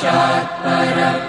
साक्षात्परम्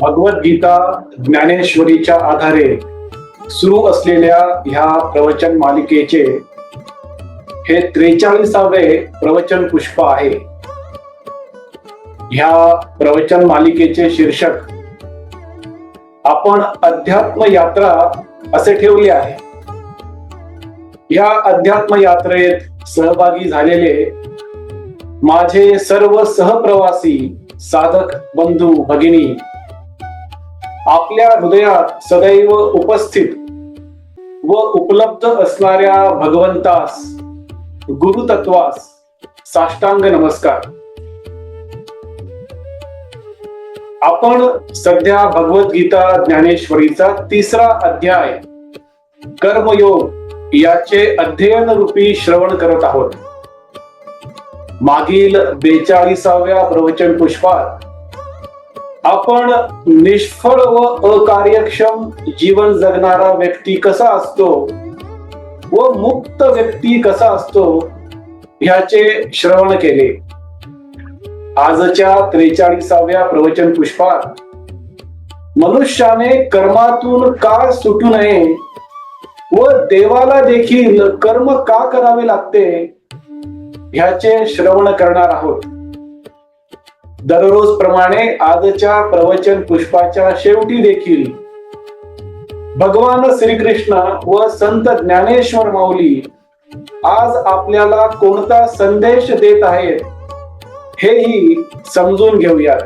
भगवद्गीता ज्ञानेश्वरीच्या आधारे सुरू असलेल्या ह्या प्रवचन मालिकेचे हे त्रेचाळीसावे प्रवचन पुष्प आहे. ह्या प्रवचन मालिकेचे शीर्षक आपण अध्यात्म यात्रा असे ठेवले आहे. या अध्यात्म यात्रेत सहभागी झालेले माझे सर्व सहप्रवासी साधक बंधू भगिनी आपल्या हृदयात सदैव उपस्थित व उपलब्ध असणाऱ्या भगवंतास गुरुतत्वास साष्टांग नमस्कार. आपण सध्या भगवद्गीता ज्ञानेश्वरीचा तिसरा अध्याय कर्मयोग याचे अध्ययन रूपी श्रवण करत आहोत. मागील बेचाळीसाव्या प्रवचन पुष्पात आपण निष्फळ व अकार्यक्षम जीवन जगणारा व्यक्ती कसा असतो? व मुक्त व्यक्ती कसा असतो? ह्याचे श्रवण केले. आजच्या त्रेचाळीसाव्या प्रवचन पुष्पात मनुष्याने कर्मातून का सुटू नये व देवाला देखील कर्म का करावे लागते? ह्याचे श्रवण करणार आहोत. दररोज प्रमाणे आजच्या प्रवचन पुष्पाच्या शेवटी देखील भगवान श्रीकृष्ण व संत ज्ञानेश्वर माऊली आज आपल्याला कोणता संदेश देत आहेत हेही समजून घेऊयात.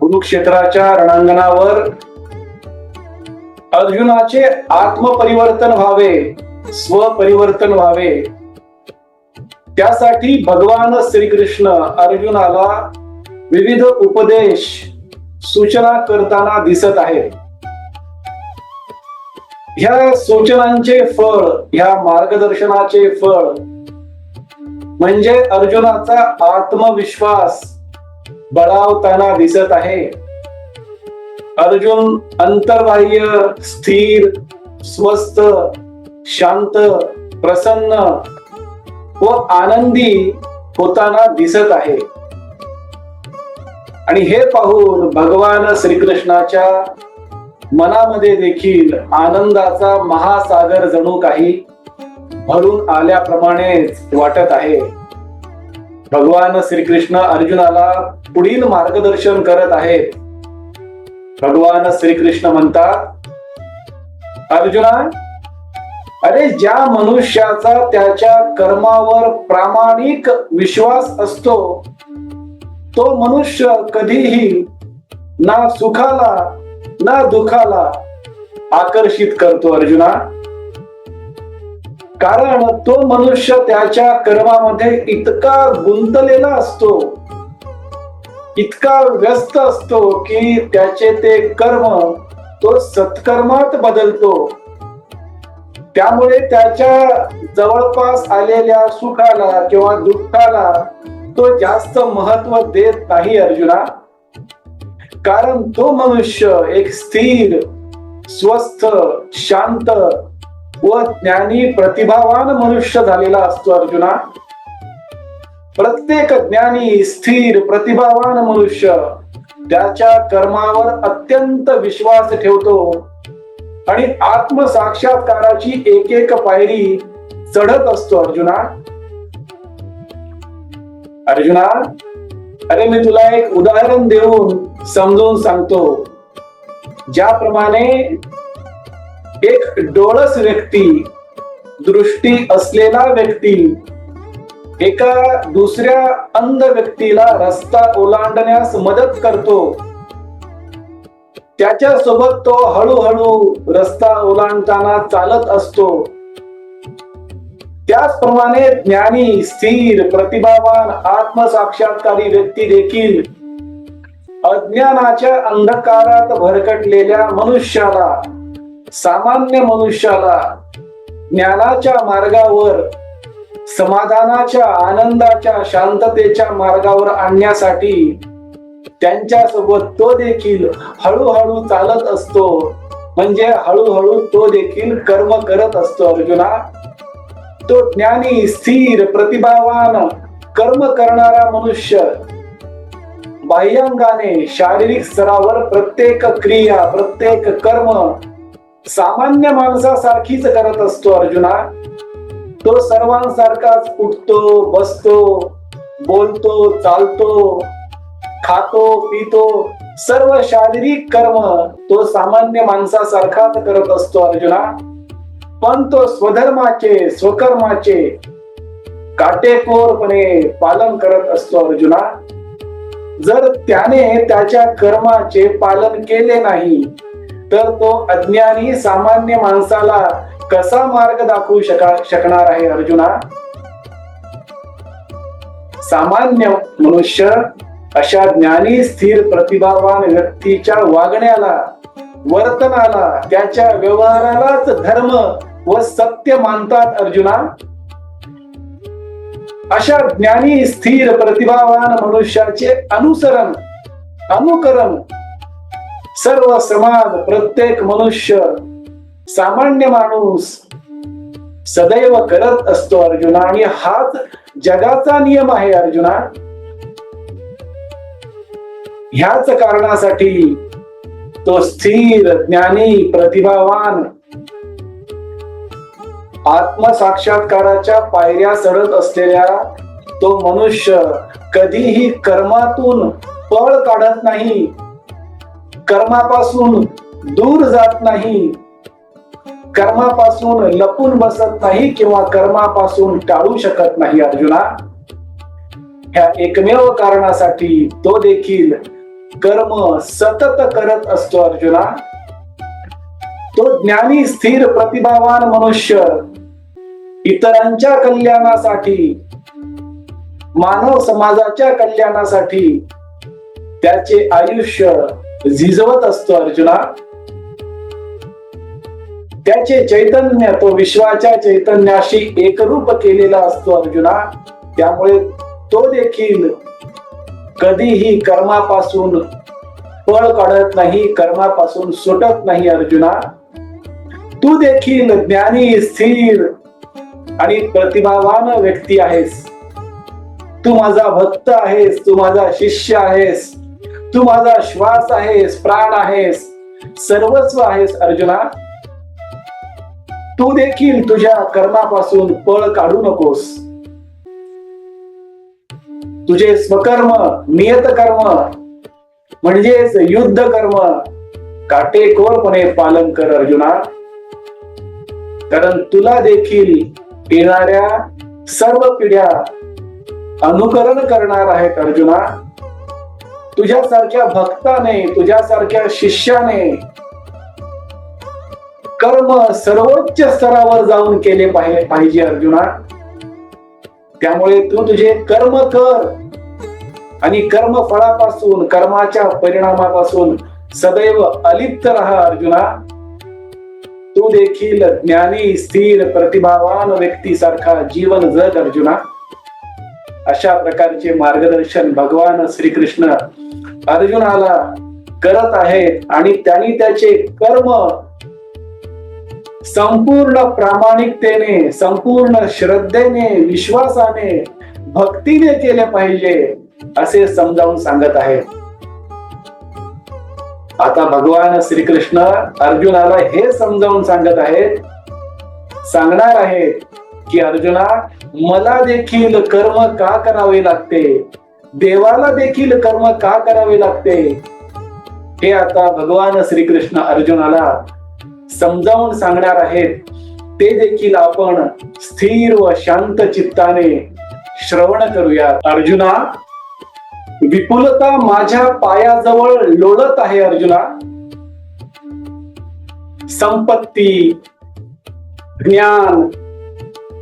कुरुक्षेत्राच्या रणांगणावर अर्जुनाचे आत्मपरिवर्तन व्हावे स्वपरिवर्तन व्हावे त्यासाठी भगवान श्रीकृष्ण अर्जुनाला विविध उपदेश सूचना करताना दिसत आहेत. ह्या सूचनांचे फळ ह्या मार्गदर्शनाचे फळ म्हणजे अर्जुनाचा आत्मविश्वास बळावताना दिसत आहे. अर्जुन अंतर्बाह्य स्थिर स्वस्थ शांत प्रसन्न व आनंदी होताना दिसत आहे. आणि हे पाहून भगवान श्रीकृष्णाच्या मनामध्ये देखील आनंदाचा महासागर जणू काही भरून आल्याप्रमाणेच वाटत आहे. भगवान श्रीकृष्ण अर्जुनाला पुढील मार्गदर्शन करत आहेत. भगवान श्रीकृष्ण म्हणतात अर्जुना अरे ज्या मनुष्याचा त्याच्या कर्मावर प्रामाणिक विश्वास असतो तो मनुष्य कधीही ना सुखाला ना दुखाला आकर्षित करतो अर्जुना. कारण तो मनुष्य त्याच्या कर्मामध्ये इतका गुंतलेला असतो इतका व्यस्त असतो की त्याचे ते कर्म तो सत्कर्मात बदलतो. त्यामुळे त्याच्या जवळपास आलेल्या सुखाला किंवा दुःखाला तो जास्त महत्त्व देत नाही अर्जुना. कारण तो मनुष्य एक स्थिर स्वस्थ शांत व ज्ञानी प्रतिभावान मनुष्य झालेला असतो अर्जुना. प्रत्येक ज्ञानी स्थिर प्रतिभावान मनुष्य त्याच्या कर्मावर अत्यंत विश्वास ठेवतो. आणि आत्मसाक्षात्काराची एक एक पायरी चढत असतो अर्जुना. अर्जुना अरे मी तुला एक उदाहरण देऊन समजून सांगतो. ज्याप्रमाणे एक डोळस व्यक्ती दृष्टी असलेला व्यक्ती एका दुसऱ्या अंध व्यक्तीला रस्ता ओलांडण्यास मदत करतो. त्याच्यासोबत तो हळूहळू रस्ता ओलांडताना चालत असतो. त्याचप्रमाणे ज्ञानी स्थिर प्रतिभावान आत्मसाक्षात्कारी व्यक्ती देखील अज्ञानाच्या अंधकारात भरकटलेल्या मनुष्याला सामान्य मनुष्याला ज्ञानाच्या मार्गावर समाधानाच्या आनंदाच्या शांततेच्या मार्गावर आणण्यासाठी त्यांच्यासोबत तो देखील हळूहळू चालत असतो. म्हणजे हळूहळू तो देखील कर्म करत असतो अर्जुना. तो ज्ञानी स्थिर प्रतिभावान कर्म करणारा मनुष्य. बाह्यांगाने शारीरिक स्तरावर प्रत्येक क्रिया प्रत्येक कर्म सामान्य माणसासारखीच करत असतो अर्जुना. तो सर्वांसारखाच उठतो बसतो बोलतो चालतो खातो पितो सर्व शारीरिक कर्म तो सामान्य माणसासारखाच करत असतो अर्जुना. पण तो स्वधर्माचे स्वकर्माचे काटेकोरपणे पालन करत असतो अर्जुना. जर त्याने त्याच्या कर्माचे पालन केले नाही तर तो अज्ञानी सामान्य माणसाला कसा मार्ग दाखवू शका शकणार आहे अर्जुना? सामान्य मनुष्य अशा ज्ञानी स्थिर प्रतिभावान व्यक्तीच्या वागण्याला वर्तनाला त्याच्या व्यवहारालाच धर्म व सत्य मानतात अर्जुना? अशा ज्ञानी स्थिर प्रतिभावान मनुष्याचे अनुसरण अनुकरण सर्व समाज प्रत्येक मनुष्य सामान्य माणूस सदैव करत असतो अर्जुना. आणि हाच जगाचा नियम आहे अर्जुना. ह्याच कारणासाठी तो स्थिर ज्ञानी प्रतिभावान आत्मसाक्षात्काराच्या पायऱ्या चढत असलेल्या तो मनुष्य कधीही कर्मातून पळ काढत नाही कर्मापासून दूर जात नाही कर्मापासून लपून बसत नाही किंवा कर्मापासून टाळू शकत नाही अर्जुना. ह्या एकमेव कारणासाठी तो देखील कर्म सतत करत असतो अर्जुना. तो ज्ञानी स्थिर प्रतिभावान मनुष्य इतरांच्या कल्याणासाठी मानव समाजाच्या कल्याणासाठी त्याचे आयुष्य झिजवत असतो अर्जुना. त्याचे चैतन्य तो विश्वाच्या चैतन्याशी एकरूप केलेला असतो अर्जुना. त्यामुळे तो देखील कधीही कर्मापासून पळ काढत नाही कर्मापासून सुटत नाही अर्जुना. तू देखील ज्ञानी स्थिर आणि प्रतिभावान व्यक्ती आहेस. तू माझा भक्त आहेस तू माझा शिष्य आहेस तू माझा श्वास आहेस प्राण आहेस सर्वस्व आहेस अर्जुना. तू देखील तुझ्या कर्मापासून पळ काढू नकोस. तुझे स्वकर्म नियत कर्म म्हणजेच युद्ध कर्म काटेकोरपणे पालन कर अर्जुना. कारण तुला देखील येणाऱ्या सर्व पिढ्या अनुकरण करणार आहेत अर्जुना. तुझ्यासारख्या भक्ताने तुझ्यासारख्या शिष्याने कर्म सर्वोच्च स्तरावर जाऊन केले पाहिजे अर्जुना. त्यामुळे तू तुझे कर्म कर. आणि कर्म फळापासून कर्माच्या परिणामापासून सदैव अलिप्त राहा अर्जुना. तू देखील ज्ञानी स्थिर प्रतिभावान व्यक्तीसारखा जीवन जग अर्जुना. अशा प्रकारचे मार्गदर्शन भगवान श्रीकृष्ण अर्जुनाला करत आहेत आणि त्यांनी त्याचे कर्म संपूर्ण प्रामाणिकतेने संपूर्ण श्रद्धेने विश्वासाने भक्तीने केले पाहिजे असे समजावून सांगत आहेत आता भगवान श्रीकृष्ण अर्जुनाला हे समजावून सांगत आहेत सांगणार आहेत की अर्जुना मला देखील कर्म का करावे लागते? देवाला देखील कर्म का करावे लागते? हे आता भगवान श्रीकृष्ण अर्जुनाला समजावून सांगणार आहेत ते देखील आपण स्थिर व शांत चित्ताने श्रवण करूया अर्जुना विपुलता माझ्या पायाजवळ लोळत आहे अर्जुना. संपत्ती ज्ञान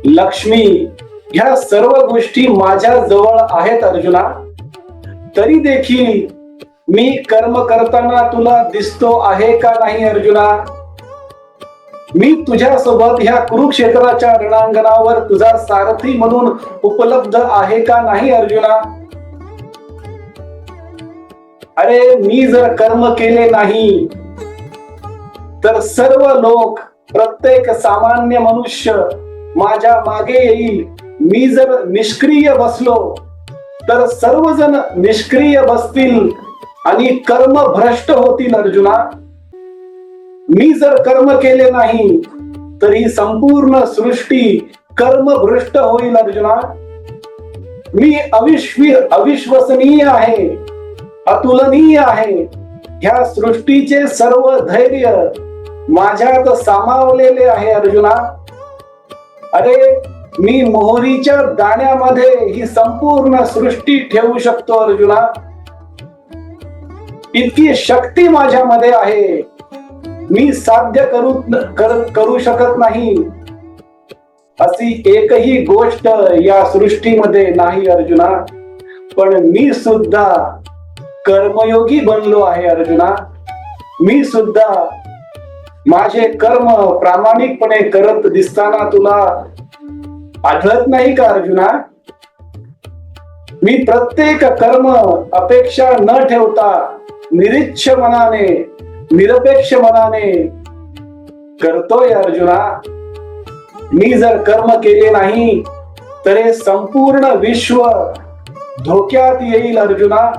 लक्ष्मी ह्या सर्व गोष्टी माझ्या जवळ आहेत अर्जुना. तरी देखील मी कर्म करताना तुला दिसतो आहे का नाही अर्जुना? मी तुझ्या सोबत ह्या कुरुक्षेत्राच्या रणांगणावर तुझा सारथी म्हणून उपलब्ध आहे का नाही अर्जुना? अरे मी जर कर्म केले नाही तर सर्व लोक प्रत्येक सामान्य मनुष्य माझ्या मागे येईल. मी जर निष्क्रिय बसलो तर सर्वजण निष्क्रिय बसतील आणि कर्म भ्रष्ट होतील अर्जुना. मी जर कर्म केले नाही तर ही संपूर्ण सृष्टी कर्मभ्रष्ट होईल अर्जुना. मी अविश्वी अविश्वसनीय आहे अतुलनीय आहे. ह्या सृष्टीचे सर्व धैर्य माझ्यात सामावलेले आहे अर्जुना. अरे मी मोहरीच्या दाण्यामध्ये ही संपूर्ण सृष्टी ठेवू शकतो अर्जुना. इतकी शक्ती माझ्यामध्ये आहे. मी साध्य करू कर- करू शकत नाही. अशी एकही गोष्ट या सृष्टीमध्ये नाही अर्जुना. पण मी सुद्धा कर्मयोगी बनलो आहे अर्जुना. मी सुद्धा माझे कर्म प्रामाणिकपणे करत दिसताना तुला आढळत नाही का अर्जुना? मी प्रत्येक कर्म अपेक्षा न ठेवता निरीच्छ मनाने निरपेक्ष मनाने करतोय अर्जुना. मी जर कर्म केले नाही तर हे संपूर्ण विश्व धोक्यात येईल अर्जुना.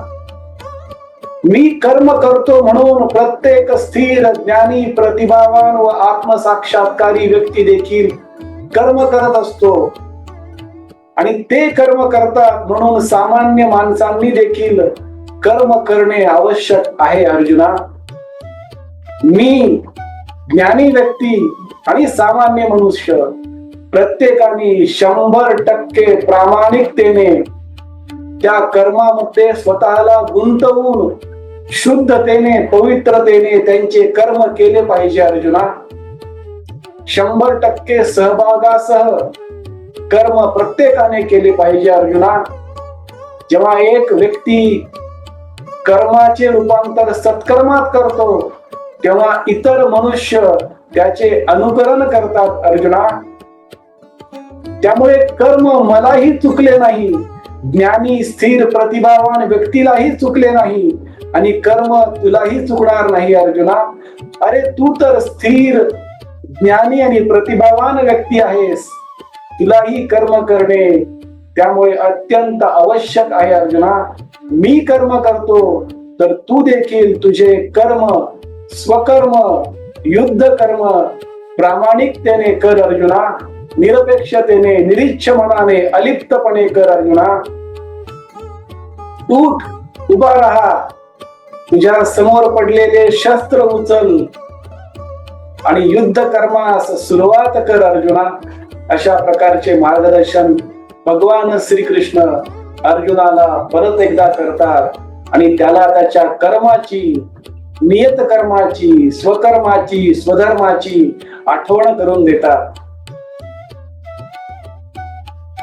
मी कर्म करतो म्हणून प्रत्येक स्थिर ज्ञानी प्रतिभावान व आत्मसाक्षात्कारी व्यक्ती देखील कर्म करत असतो. आणि ते कर्म करतात म्हणून सामान्य माणसांनी देखील कर्म करणे आवश्यक आहे अर्जुना. मी ज्ञानी व्यक्ती आणि सामान्य मनुष्य. प्रत्येकाने शंभर टक्के प्रामाणिकतेने त्या कर्मामध्ये स्वतःला गुंतवून शुद्धतेने पवित्रतेने त्यांचे कर्म केले पाहिजे अर्जुना. शंभर टक्के सहभागासह कर्म प्रत्येकाने केले पाहिजे अर्जुना. जेव्हा एक व्यक्ती कर्माचे रूपांतर सत्कर्मात करतो तेव्हा इतर मनुष्य त्याचे अनुकरण करतात अर्जुना. त्यामुळे कर्म मलाही चुकले नाही. ज्ञानी स्थिर प्रतिभावान व्यक्तीलाही चुकले नाही. आणि कर्म तुलाही चुकणार नाही अर्जुना. अरे तू तर स्थिर ज्ञानी आणि प्रतिभावान व्यक्ती आहेस. तुलाही कर्म करणे त्यामुळे अत्यंत आवश्यक आहे अर्जुना. मी कर्म करतो तर तू देखील तुझे कर्म स्वकर्म युद्ध कर्म प्रामाणिकतेने कर अर्जुना निरपेक्षतेने निरीच्छ मनाने अलिप्तपणे कर अर्जुना. उठ उभा राहा. तुझ्या समोर पडलेले शस्त्र उचल. आणि युद्ध कर्मास सुरुवात कर अर्जुना. अशा प्रकारचे मार्गदर्शन भगवान श्रीकृष्ण अर्जुनाला परत एकदा करतात. आणि त्याला त्याच्या कर्माची नियत कर्माची स्वकर्माची स्वधर्माची आठवण करून देतात.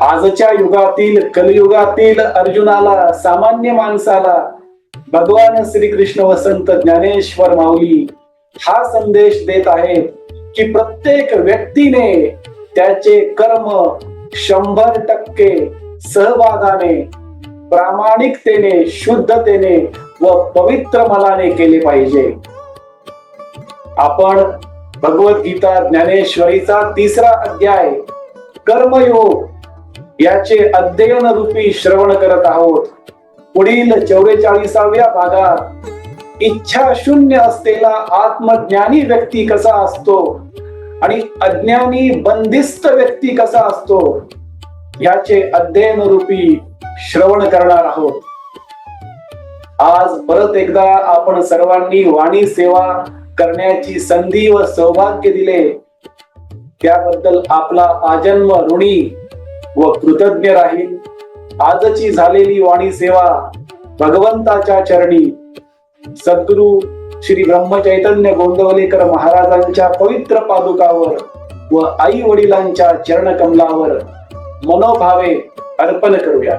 आजच्या युगातील कलियुगातील अर्जुनाला सामान्य माणसाला भगवान श्रीकृष्ण वसंत ज्ञानेश्वर माऊली हा संदेश देत आहेत की प्रत्येक व्यक्तीने त्याचे कर्म शंभर टक्के सहभागाने प्रामाणिकतेने शुद्धतेने व पवित्र मनाने केले पाहिजे. आपण भगवद्गीता ज्ञानेश्वरीचा तिसरा अध्याय कर्मयोग याचे अध्ययन रूपी श्रवण करत आहोत. पुढील चौवेचाळीसाव्या भागात इच्छा शून्य असलेला आत्मज्ञानी व्यक्ती कसा असतो आणि अज्ञानी बंदिस्त व्यक्ती कसा असतो याचे अध्ययन रूपी श्रवण करणार आहोत. आज परत एकदा आपण सर्वांनी वाणी सेवा करण्याची संधी व सौभाग्य दिले. त्याबद्दल आपला आजन्म ऋणी व कृतज्ञ राहील. आजची झालेली वाणी सेवा भगवंताच्या चरणी. सद्गुरु श्री ब्रह्मचैतन्य गोंदवलेकर महाराजांच्या पवित्र पादुकावर व आई वडिलांच्या चरण कमलावर मनोभावे अर्पण करूया.